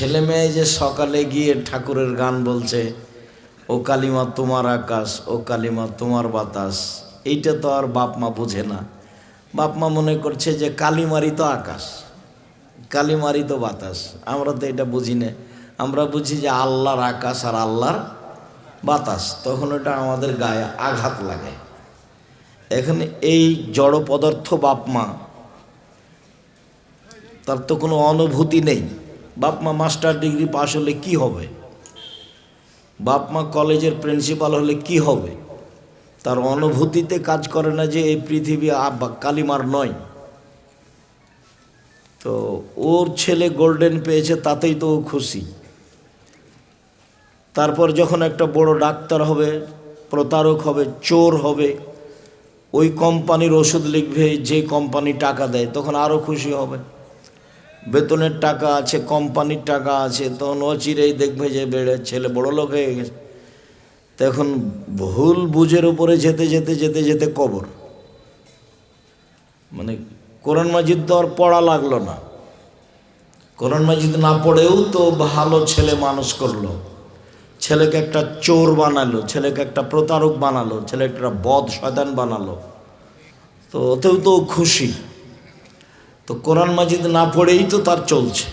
ছেলে মেয়ে যে সকালে গিয়ে ঠাকুরের গান বলছে, ও কালিমা তোমার আকাশ, ও কালিমা তোমার বাতাস এইটা তো আর বাপ মা বুঝে না। বাপ মা মনে করছে যে কালিমারি তো আকাশ কালিমারি তো বাতাস। আমরা তো এটা বুঝি না। আমরা বুঝি যে আল্লাহর আকাশ আর আল্লাহর বাতাস, তখন ওটা আমাদের গায়ে আঘাত লাগে। এখানে এই জড় পদার্থ বাপ মা, তার তো কোনো অনুভূতি নেই। বাপ মা মাস্টার ডিগ্রি পাশ হলে কি হবে? বাপ মা কলেজের প্রিন্সিপাল হলে কি হবে? তার অনুভূতিতে কাজ করে না যে এই পৃথিবী কালিমার নয়। তো ওর ছেলে গোল্ডেন পেয়েছে, তাতেই তো ও খুশি। তারপর যখন একটা বড় ডাক্তার হবে, প্রতারক হবে, চোর হবে, ওই কোম্পানির ওষুধ লিখবে, যে কোম্পানি টাকা দেয়, তখন আরও খুশি হবে। বেতনের টাকা আছে, কোম্পানির টাকা আছে, তখন অচিরেই দেখবে যে বেড়ে ছেলে বড় লোক হয়ে গেছে। তখন ভুল বুঝের উপরে যেতে যেতে যেতে যেতে কবর। মানে কোরআন মাজিদ তো আর পড়া লাগল না। কোরআন মাজিদ না পড়েও তো ভালো ছেলে মানুষ করল। ছেলেকে একটা চোর বানালো, ছেলেকে একটা প্রতারক বানালো ছেলে একটা বদ শয়তান বানালো। তো ওতেও তো খুশি। তো কোরআন মাজিদ না পড়েই তো তার চলছে।